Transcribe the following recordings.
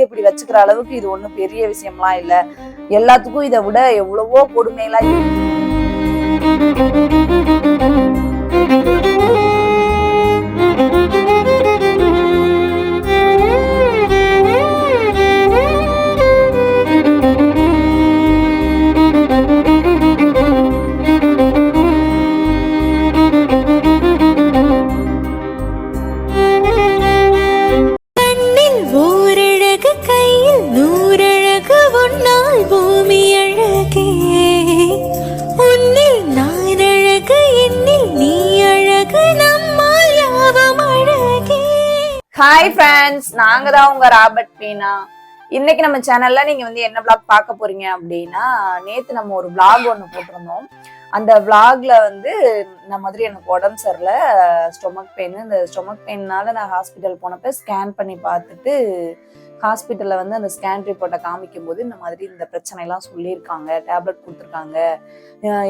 இப்படி வச்சுக்கிற அளவுக்கு இது ஒண்ணும் பெரிய விஷயம்லாம் இல்ல. எல்லாத்துக்கும் இதை விட எவ்வளவோ கொடுமையெல்லாம் ஹாய் ஃப்ரெண்ட்ஸ் நாங்க தான் உங்க ராபர்ட் மீனா இன்னைக்கு நம்ம சேனல்ல நீங்க வந்து என்ன பிளாக் பார்க்க போறீங்க அப்படின்னா நேத்து நம்ம ஒரு பிளாக் ஒன்று போட்டிருந்தோம். அந்த vlogல வந்து இந்த மாதிரி எனக்கு உடம்பு சரியில்லை ஸ்டொமக் பெயின் இந்த ஸ்டொமக் பெயின்னால நான் ஹாஸ்பிட்டல் போனப்ப ஸ்கேன் பண்ணி பார்த்துட்டு ஹாஸ்பிட்டலில் வந்து அந்த ஸ்கேன் ரிப்போர்ட்டை காமிக்கும் போது இந்த மாதிரி இந்த பிரச்சனைலாம் சொல்லியிருக்காங்க டேப்லெட் கொடுத்துருக்காங்க.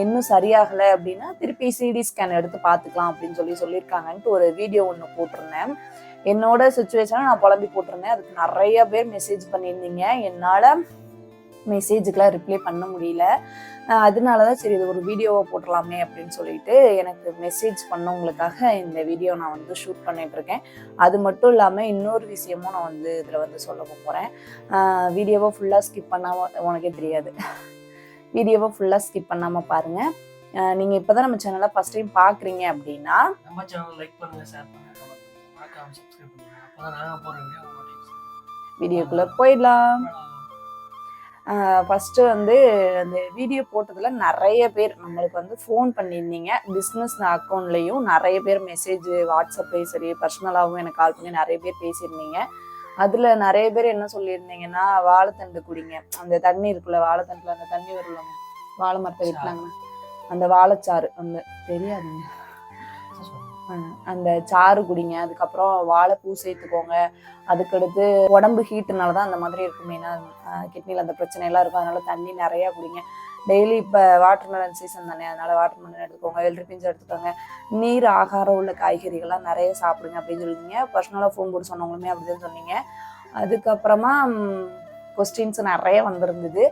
இன்னும் சரியாகலை அப்படின்னா திருப்பி சிடி ஸ்கேன் எடுத்து பார்த்துக்கலாம் அப்படின்னு சொல்லி சொல்லியிருக்காங்கன்ட்டு ஒரு வீடியோ ஒன்று போட்டிருந்தேன். என்னோட சுச்சுவேஷனை நான் புலம்பி போட்டிருந்தேன். அதுக்கு நிறைய பேர் மெசேஜ் பண்ணியிருந்தீங்க. என்னால் மெசேஜுக்கெலாம் ரிப்ளை பண்ண முடியல. அதனால தான் சரி இது ஒரு வீடியோவை போட்டுடலாமே அப்படின்னு சொல்லிட்டு எனக்கு மெசேஜ் பண்ணவங்களுக்காக இந்த வீடியோ நான் வந்து ஷூட் பண்ணிட்டு இருக்கேன். அது மட்டும் இல்லாமல் இன்னொரு விஷயமும் நான் வந்து இதில் வந்து சொல்ல போகிறேன் வீடியோவை ஃபுல்லாக ஸ்கிப் பண்ணாமல் உனக்கே தெரியாது. வீடியோவை ஃபுல்லாக ஸ்கிப் பண்ணாமல் பாருங்கள் நீங்கள் இப்போ தான் நம்ம சேனலை ஃபஸ்ட் டைம் பார்க்குறீங்க அப்படின்னா நம்ம சேனல் லைக் பண்ணுங்கள் சார் மறக்காம சப்ஸ்கிரைப் பண்ணுங்க. அப்பதான் நாங்க போற வீடியோ உங்களுக்கு வீடியோக்குள்ளே போயிடலாம். ஃபஸ்ட்டு வந்து அந்த வீடியோ போட்டதில் நிறைய பேர் நம்மளுக்கு வந்து ஃபோன் பண்ணியிருந்தீங்க. பிஸ்னஸ் அக்கௌண்ட்லேயும் நிறைய பேர் மெசேஜ் வாட்ஸ்அப்லேயும் சரி பர்சனலாகவும் எனக்கு கால் பண்ணி நிறைய பேர் பேசியிருந்தீங்க. அதில் நிறைய பேர் என்ன சொல்லியிருந்தீங்கன்னா வாழைத்தண்டு குடிங்க. அந்த தண்ணி இருக்குல்ல வாழைத்தண்டில் அந்த தண்ணி வரும்ல வாழை மரத்தை வெட்டினாங்கன்னா. அந்த வாழைச்சாறு அந்த தெரியாதுங்க. அந்த சாறு குடிங்க அதுக்கப்புறம் வாழைப்பூ சேர்த்துக்கோங்க. அதுக்கடுத்து உடம்பு ஹீட்டுனால தான் அந்த மாதிரி இருக்கும் மெயினாக கிட்னியில் அந்த பிரச்சனை எல்லாம் இருக்கும். அதனால தண்ணி நிறையா குடிங்க. டெய்லி இப்போ வாட்டர் மெலன் சீசன் தானே. அதனால வாட்டர் மெலன் எடுத்துக்கோங்க எல்ட்ரி பிஞ்சு எடுத்துக்கோங்க. நீர் ஆகாரம் உள்ள காய்கறிகள்லாம் நிறைய சாப்பிடுங்க அப்படின்னு சொல்லியிருந்தீங்க. பர்சனலாக ஃபோன் போட்டு சொன்னவங்களுமே அப்படிதான் சொன்னீங்க. அதுக்கப்புறமா கொஸ்டின்ஸ் நிறைய வந்திருந்தது.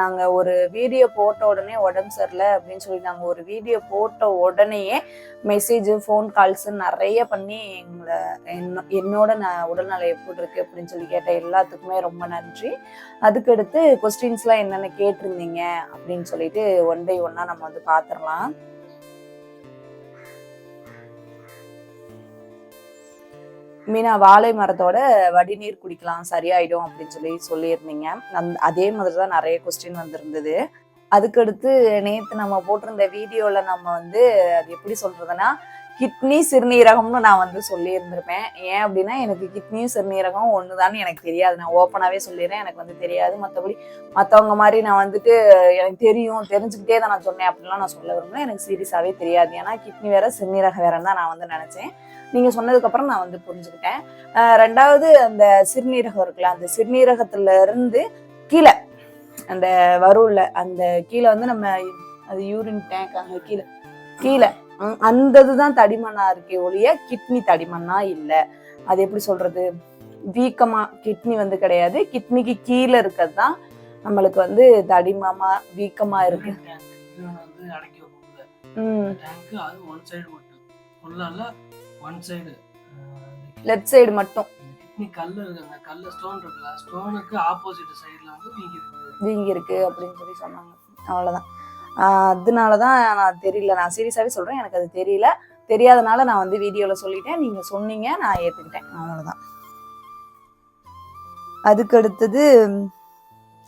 நாங்கள் ஒரு வீடியோ போட்ட உடனே உடம்பு சரியில்லை அப்படின்னு சொல்லி நாங்கள் ஒரு வீடியோ போட்ட உடனேயே மெசேஜ் ஃபோன் கால்ஸ் நிறைய பண்ணி எங்களை என்ன என்னோட நான் உடல்நிலை எப்படி இருக்கு அப்படின்னு சொல்லி கேட்ட எல்லாத்துக்குமே ரொம்ப நன்றி. அதுக்கடுத்து கொஸ்டின்ஸ்லாம் என்னென்ன கேட்டிருந்தீங்க அப்படின்னு சொல்லிட்டு ஒன் பை ஒன்னாக நம்ம வந்து பார்த்துடலாம் மீனா வாழை மரத்தோட வடிநீர் குடிக்கலாம் சரியாயிடும் அப்படின்னு சொல்லி சொல்லியிருந்தீங்க. அந்த அதே மாதிரி தான் நிறைய கொஸ்டின் வந்திருந்தது. அதுக்கடுத்து நேற்று நம்ம போட்டிருந்த வீடியோவில் நம்ம வந்து அது எப்படி சொல்றதுன்னா கிட்னி சிறுநீரகம்னு நான் வந்து சொல்லியிருந்திருப்பேன். ஏன் அப்படின்னா எனக்கு கிட்னியும் சிறுநீரகம் ஒன்று எனக்கு தெரியாது. நான் ஓப்பனாகவே சொல்லிடுறேன். எனக்கு வந்து தெரியாது. மற்றபடி மற்றவங்க மாதிரி நான் வந்துட்டு எனக்கு தெரியும் தெரிஞ்சுக்கிட்டே தான் நான் சொன்னேன் அப்படிலாம் நான் சொல்ல விரும்பல. எனக்கு சீரியஸாகவே தெரியாது. ஏன்னா கிட்னி வேற சிறுநீரகம் வேறன்னு தான் நான் வந்து நினச்சேன். நீங்கள் சொன்னதுக்கப்புறம் நான் வந்து புரிஞ்சுக்கிட்டேன். ரெண்டாவது அந்த சிறுநீரகம் இருக்குல்ல அந்த சிறுநீரகத்துல இருந்து கீழே அந்த வரும்ல அந்த கீழே வந்து நம்ம அது யூரின் டேங்க் அங்கே கீழே கீழே அந்த இதுதான் தடிமனா இருக்கே ஒழிய கிட்னி தடிமனா இல்லை. அது எப்படி சொல்றது? வீக்கமா கிட்னி வந்து கிடையாது. கிட்னிக்கு கீழே இருக்கிறது தான் நம்மளுக்கு வந்து தடிமமா வீக்கமா இருக்கு. லெஃப்ட் சைடு மட்டும். கிட்னி. கல் இருக்கு அந்த கல்ல ஸ்டோன் இருக்குல்ல ஸ்டோனுக்கு ஆப்போசிட் சைடுல வந்து வீங்கி இருக்கு அப்படின்னு சொல்லி சொன்னாங்க. அவ்வளோதான் அதனால தான் நான் தெரியல. நான் சீரியஸாகவே சொல்கிறேன் எனக்கு அது தெரியல. தெரியாதனால நான் வந்து வீடியோவில் சொல்லிட்டேன். நீங்கள் சொன்னீங்க நான் ஏற்றுக்கிட்டேன் அவ்வளோதான் அதுக்கு அடுத்தது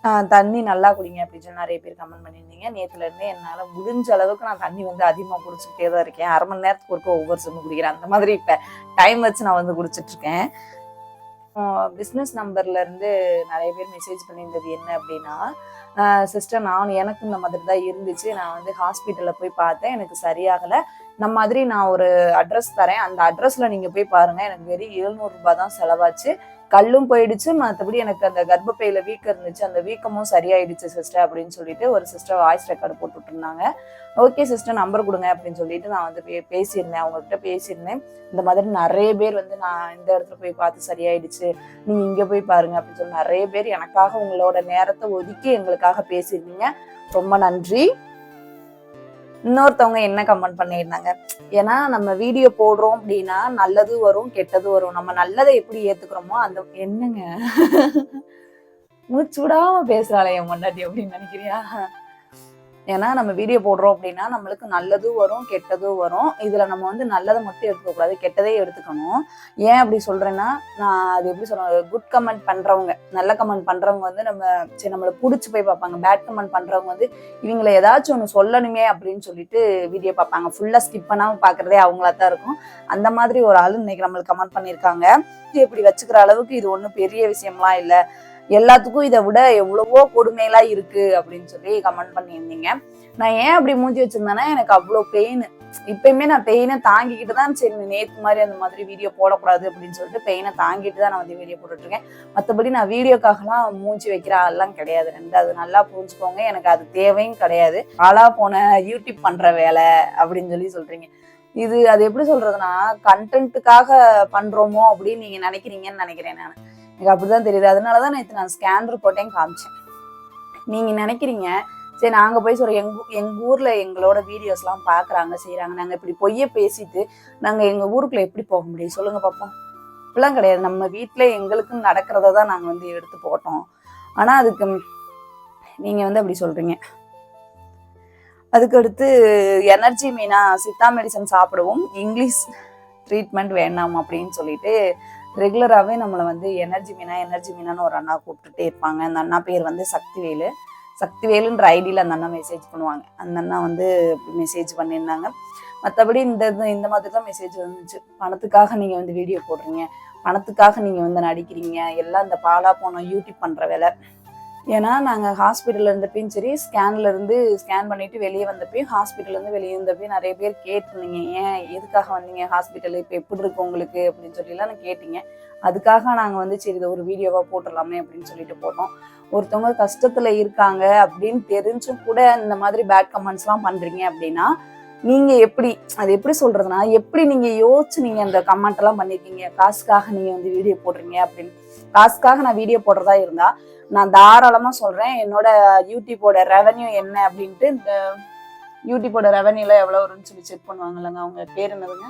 ஆஹ் தண்ணி நல்லா குடிங்க அப்படின்னு சொல்லி நிறைய பேர் கமெண்ட் பண்ணியிருந்தீங்க. நேத்துல இருந்தே என்னால் முடிஞ்ச அளவுக்கு நான் தண்ணி வந்து அதிகமாக குடிச்சிக்கிட்டே தான் இருக்கேன். அரை மணி நேரத்துக்கு ஒருக்க ஒவ்வொரு செம்மு குடிக்கிறேன். அந்த மாதிரி இப்போ டைம் வச்சு நான் வந்து குடிச்சிட்டு இருக்கேன். பிஸ்னஸ் நம்பர்லேருந்து நிறைய பேர் மெசேஜ் பண்ணியிருந்தது என்ன அப்படின்னா சிஸ்டர் நான் எனக்கு இந்த மாதிரி தான் இருந்துச்சு. நான் வந்து ஹாஸ்பிட்டலில் போய் பார்த்தேன். எனக்கு சரியாகலை. இந்த மாதிரி நான் ஒரு அட்ரஸ் தரேன். அந்த அட்ரஸில் நீங்கள் போய் பாருங்கள் எனக்கு வெறும் எழுநூறுபா தான் செலவாச்சு. கல்லும் போயிடுச்சு. மற்றபடி எனக்கு அந்த கர்ப்பப்பையில வீக்கம் இருந்துச்சு. அந்த வீக்கமும் சரியாயிடுச்சு சிஸ்டர் அப்படின்னு சொல்லிட்டு ஒரு சிஸ்டர் வாய்ஸ் ரெக்கார்டு போட்டுட்டு இருந்தாங்க ஓகே சிஸ்டர் நம்பர் கொடுங்க அப்படின்னு சொல்லிட்டு நான் வந்து பே- பேசியிருந்தேன். அவங்ககிட்ட பேசியிருந்தேன். இந்த மாதிரி நிறைய பேர் வந்து நான் இந்த இடத்துல போய் பார்த்து சரியாயிடுச்சு. நீங்க இங்க போய் பாருங்க அப்படின்னு சொல்லி நிறைய பேர் எனக்காக உங்களோட நேரத்தை ஒதுக்கி எங்களுக்காக பேசியிருந்தீங்க. ரொம்ப நன்றி. இன்னொருத்தவங்க என்ன கமெண்ட் பண்ணியிருந்தாங்க? ஏன்னா நம்ம வீடியோ போடுறோம் அப்படின்னா நல்லது வரும் கெட்டது வரும். நம்ம நல்லதை எப்படி ஏத்துக்கிறோமோ அந்த என்னங்க? மூச்சு விடாம பேசுறாளே என் முன்னாடி அப்படின்னு நினைக்கிறியா? ஏன்னா நம்ம வீடியோ போடுறோம் அப்படின்னா நம்மளுக்கு நல்லதும் வரும் கெட்டதும் வரும். இதுல நம்ம வந்து நல்லதை மட்டும் எடுத்துக்கக்கூடாது கெட்டதே எடுத்துக்கணும். ஏன் அப்படி சொல்றேன்னா நான் அது எப்படி சொல்றேன் குட் கமெண்ட் பண்றவங்க நல்ல கமெண்ட் பண்றவங்க வந்து நம்ம சரி நம்மளை பிடிச்சி போய் பார்ப்பாங்க. பேட் கமெண்ட் பண்றவங்க வந்து இவங்களை ஏதாச்சும் ஒன்று சொல்லணுமே அப்படின்னு சொல்லிட்டு வீடியோ பார்ப்பாங்க. ஃபுல்லா ஸ்கிப் பண்ணாமல் பாக்குறதே அவங்களா தான் இருக்கும். அந்த மாதிரி ஒரு ஆளு இன்னைக்கு நம்மளுக்கு கமெண்ட் பண்ணியிருக்காங்க. இது இப்படி வச்சுக்கிற அளவுக்கு இது ஒன்றும் பெரிய விஷயம்லாம் இல்லை. எல்லாத்துக்கும் இதை விட எவ்வளவோ கொடுமையெல்லாம் இருக்கு அப்படின்னு சொல்லி கமெண்ட் பண்ணியிருந்தீங்க. நான் ஏன் அப்படி மூஞ்சி வச்சிருந்தேன்னா எனக்கு அவ்வளோ பெயின் இப்பயுமே நான் பெயினை தாங்கிக்கிட்டு தான் சரி நேத்து மாதிரி அந்த மாதிரி வீடியோ போடக்கூடாது அப்படின்னு சொல்லிட்டு பெயினை தாங்கிட்டு தான் நான் வந்து வீடியோ போட்டுட்டு இருக்கேன் மற்றபடி நான் வீடியோக்காகலாம் மூஞ்சி வைக்கிற ஆள்லாம் கிடையாது. ரெண்டு அது நல்லா புரிஞ்சுக்கோங்க. எனக்கு அது தேவையும் கிடையாது. ஆளா போன யூடியூப் பண்ற வேலை அப்படின்னு சொல்லி சொல்றீங்க. இது அது எப்படி சொல்றதுன்னா கண்டென்ட்டுக்காக பண்றோமோ அப்படின்னு நீங்க நினைக்கிறீங்கன்னு நினைக்கிறேன் நான். எனக்கு அப்படிதான் தெரியுது. அதனாலதான் நேற்று நான் ஸ்கேன் ரிப்போர்ட்டையும் காமிச்சேன். நீங்க நினைக்கிறீங்க சரி நாங்க போய் சொல்கிறோம் எங்க எங்கள் எங்க ஊர்ல எங்களோட வீடியோஸ்லாம் பார்க்குறாங்க பாக்குறாங்க செய்யறாங்க நாங்க இப்படி பொய்ய பேசிட்டு நாங்க எங்க ஊருக்குள்ளே எப்படி போக முடியும்? சொல்லுங்க பாப்போம். இப்படிலாம் கிடையாது. நம்ம வீட்டில் எங்களுக்கும் நடக்கிறத தான் நாங்க வந்து எடுத்து போட்டோம். ஆனா அதுக்கு நீங்கள் நீங்க வந்து அப்படி சொல்றீங்க. அதுக்கு அடுத்து எனர்ஜி மீனா சித்தா மெடிசன் சாப்பிடவும். இங்கிலீஷ் ட்ரீட்மெண்ட் வேண்டாம் அப்படின்னு சொல்லிட்டு ரெகுலராகவே நம்மளை வந்து எனர்ஜி மீனா எனர்ஜி மீனான்னு ஒரு அண்ணா கூப்பிட்டுட்டே இருப்பாங்க. அந்த அண்ணா பேர் வந்து சக்திவேலு. சக்திவேலுன்ற ஐடியில் அந்த அண்ணா மெசேஜ் பண்ணுவாங்க. அந்த அண்ணா வந்து மெசேஜ் பண்ணியிருந்தாங்க. மற்றபடி இந்த இது- இந்த மாதிரி தான் மெசேஜ் வந்துச்சு. பணத்துக்காக நீங்கள் வந்து வீடியோ போடுறீங்க. பணத்துக்காக நீங்கள் வந்து நடிக்கிறீங்க. எல்லாம் இந்த பாலா போனோம் யூடியூப் பண்ணுற வேலை. ஏன்னா நாங்கள் ஹாஸ்பிட்டலில் இருந்தப்பையும் சரி ஸ்கேன்ல இருந்து ஸ்கேன் பண்ணிட்டு வெளியே வந்தப்பையும் ஹாஸ்பிட்டல்ல இருந்து வெளியே வந்தப்பையும் நிறைய பேர் கேட்டிருந்தீங்க. ஏன் எதுக்காக வந்தீங்க? ஹாஸ்பிட்டல் இப்போ எப்படி இருக்கு உங்களுக்கு? அப்படின்னு சொல்லிலாம் நான் கேட்டீங்க. அதுக்காக நாங்கள் வந்து சரி இதை ஒரு வீடியோவாக போட்டுடலாமே அப்படின்னு சொல்லிட்டு போட்டோம். ஒருத்தவங்க கஷ்டத்தில் இருக்காங்க அப்படின்னு தெரிஞ்சும் கூட இந்த மாதிரி பேட் கமெண்ட்ஸ்லாம் பண்ணுறீங்க அப்படின்னா நீங்கள் எப்படி அது எப்படி சொல்கிறதுனா எப்படி நீங்கள் யோசிச்சு நீங்கள் அந்த கமெண்ட் எல்லாம் பண்ணிருக்கீங்க? காசுக்காக நீங்கள் வந்து வீடியோ போடுறீங்க அப்படின்னு. காசுக்காக நான் வீடியோ போடுறதா இருந்தா நான் தாராளமா சொல்றேன். என்னோட யூடியூப்போட ரெவன்யூ என்ன அப்படின்ட்டு இந்த யூடியூப்போட ரெவன்யூல எவ்வளவு வரும்னு சொல்லி செக் பண்ணுவாங்கல்லங்க. அவங்க பேர் என்னதுங்க?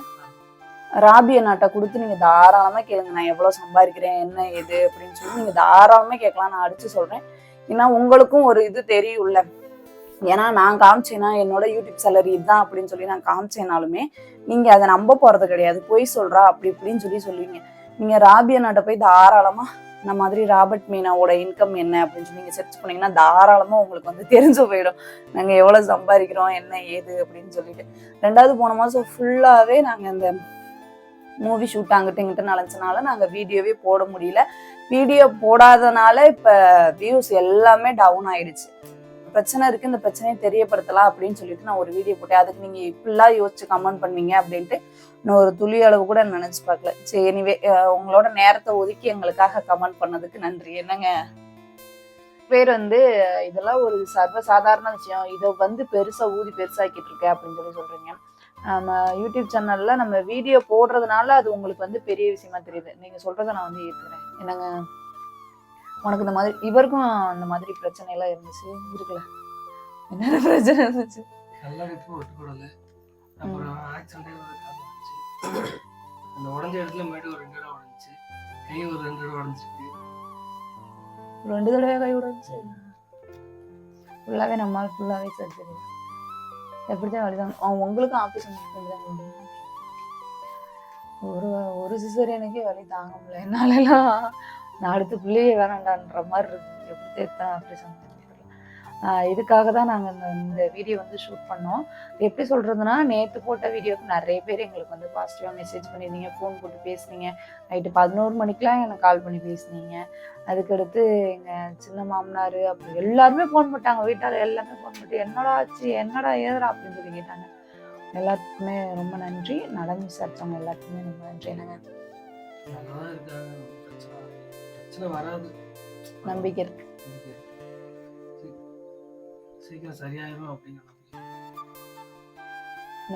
ராபிய நாட்டை கொடுத்து நீங்க தாராளமா கேளுங்க. நான் எவ்வளவு சம்பாதிக்கிறேன் என்ன எது அப்படின்னு சொல்லி நீங்க தாராளமா கேட்கலாம். நான் அடிச்சு சொல்றேன். ஏன்னா உங்களுக்கும் ஒரு இது தெரியும்ல. ஏன்னா நான் காமிச்சேன்னா என்னோட யூடியூப் சேலரி இதுதான் அப்படின்னு சொல்லி நான் காமிச்சேனாலுமே நீங்க அதை நம்ப போறது கிடையாது. பொய் சொல்றா அப்படி இப்படின்னு சொல்லி சொல்லுவீங்க. நீங்க ராபிய நாட்டை போய் தாராளமா இந்த மாதிரி ராபர்ட் மீனாவோட இன்கம் என்ன அப்படின்னு சொல்லி நீங்க சர்ச் பண்ணீங்கன்னா தாராளமா உங்களுக்கு வந்து தெரிஞ்சு போயிடும். நாங்க எவ்வளவு சம்பாதிக்கிறோம் என்ன ஏது அப்படின்னு சொல்லிட்டு. ரெண்டாவது போன மாசம் ஃபுல்லாவே நாங்க இந்த மூவி ஷூட் அங்கிட்ட இங்கிட்ட நடந்துச்சனால நாங்க வீடியோவே போட முடியல. வீடியோ போடாதனால இப்ப வியூஸ் எல்லாமே டவுன் ஆயிடுச்சு. பிரச்சனை இருக்கு இந்த பிரச்சனையை தெரியப்படுத்தலாம் அப்படின்னு சொல்லிட்டு நான் ஒரு வீடியோ போட்டேன். அதுக்கு நீங்க இப்படிலாம் யோசிச்சு கமெண்ட் பண்ணீங்க அப்படின்ட்டு நான் ஒரு துளி அளவு கூட நினைச்சு பார்க்கல. சரி எனிவே உங்களோட நேரத்தை ஒதுக்கி எங்களுக்காக கமெண்ட் பண்ணதுக்கு நன்றி. என்னங்க? பேர் வந்து இதெல்லாம் ஒரு சர்வ சாதாரண விஷயம். இதை வந்து பெருசா ஊதி பெருசாக்கிட்டு இருக்கேன் அப்படின்னு சொல்லி சொல்றீங்க. நம்ம யூடியூப் சேனல்ல நம்ம வீடியோ போடுறதுனால அது உங்களுக்கு வந்து பெரிய விஷயமா தெரியுது. நீங்க சொல்றதை நான் வந்து ஏத்துக்கிறேன். என்னங்க? உனக்கு இந்த மாதிரி இவருக்கும் அந்த மாதிரி பிரச்சனை எல்லாம் இருந்துச்சு. இருக்குல்ல என்ன பிரச்சனை இருந்துச்சு? ஒரு கால் வந்துச்சு அந்த உடஞ்ச இடத்துல மேடு ஒரு ரெண்டு இடம் உடஞ்சிச்சு. கை ஒரு ரெண்டு இடம் உடஞ்சிருக்கு. ரெண்டு தடவை கை விடுச்சு ஃபுல்லாகவே நம்மால் ஃபுல்லாகவே சர்ஜரி எப்படிதான் வழிதான் அவன் உங்களுக்கும் ஆப்ரேஷன் பண்ணிதான் ஒரு ஒரு சிசரியனுக்கே வலி தாங்க முடியல. என்னாலலாம் நான் அடுத்த பிள்ளையே வேணாண்டான்ற மாதிரி இருக்கு. எப்படி தேர்த்தேன் அப்படி சொன்னேன் இதுக்காக தான் நாங்கள் இந்த இந்த வீடியோ வந்து ஷூட் பண்ணோம். எப்படி சொல்கிறதுனா நேற்று போட்ட வீடியோக்கு நிறைய பேர் எங்களுக்கு வந்து பாசிட்டிவாக மெசேஜ் பண்ணியிருந்தீங்க ஃபோன் போட்டு பேசுனீங்க. நைட்டு பதினோரு மணிக்கெலாம் எனக்கு கால் பண்ணி பேசுனீங்க. அதுக்கடுத்து எங்கள் சின்ன மாமனார் அப்படி எல்லாருமே ஃபோன் பண்ணிட்டாங்க. வீட்டார் எல்லாமே ஃபோன் பண்ணிட்டு என்னடா ஆச்சு? என்னடா ஏதுடா? அப்படின்னு சொல்லி கேட்டாங்க. எல்லாத்துக்குமே ரொம்ப நன்றி. நடந்து விசாரிச்சவங்க எல்லாத்துக்குமே ரொம்ப நன்றி. என்னங்க? பிரச்சனை வராது. நம்பிக்கை இருக்கு. சீக்கிரம் சரியாயிரும் அப்படிங்கிற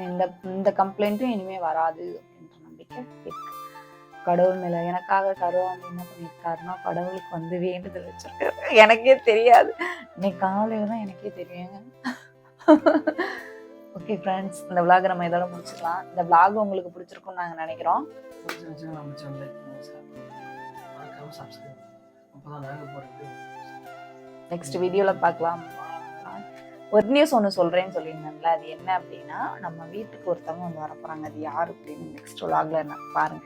இந்த இந்த கம்ப்ளைண்ட்டும் இனிமே வராது அப்படின்ற நம்பிக்கை இருக்கு. கடவுள் மேல எனக்காக கருவாமி என்ன பண்ணியிருக்காருன்னா கடவுளுக்கு வந்து வேண்டுதல் வச்சிருக்காரு. எனக்கே தெரியாது. இன்னைக்கு காலையில தான் எனக்கே தெரியுங்க. ஓகே ஃப்ரெண்ட்ஸ் இந்த விளாக் நம்ம இதோட முடிச்சுக்கலாம். இந்த விளாக் உங்களுக்கு பிடிச்சிருக்கும்னு நாங்க நினைக்கிறோம். மறக்காம சப்ஸ்கிரைப் அப்போ தான் நாங்கள் போகிறது நெக்ஸ்ட் வீடியோல பார்க்கலாம். ஒரு நியூஸ் ஒன்று சொல்றேன்னு சொல்லியிருந்தேன்ல அது என்ன அப்படின்னா நம்ம வீட்டுக்கு ஒருத்தவங்க வந்து வரப்போகிறாங்க அது யார் அப்படின்னு நெக்ஸ்ட் நான் பாருங்க.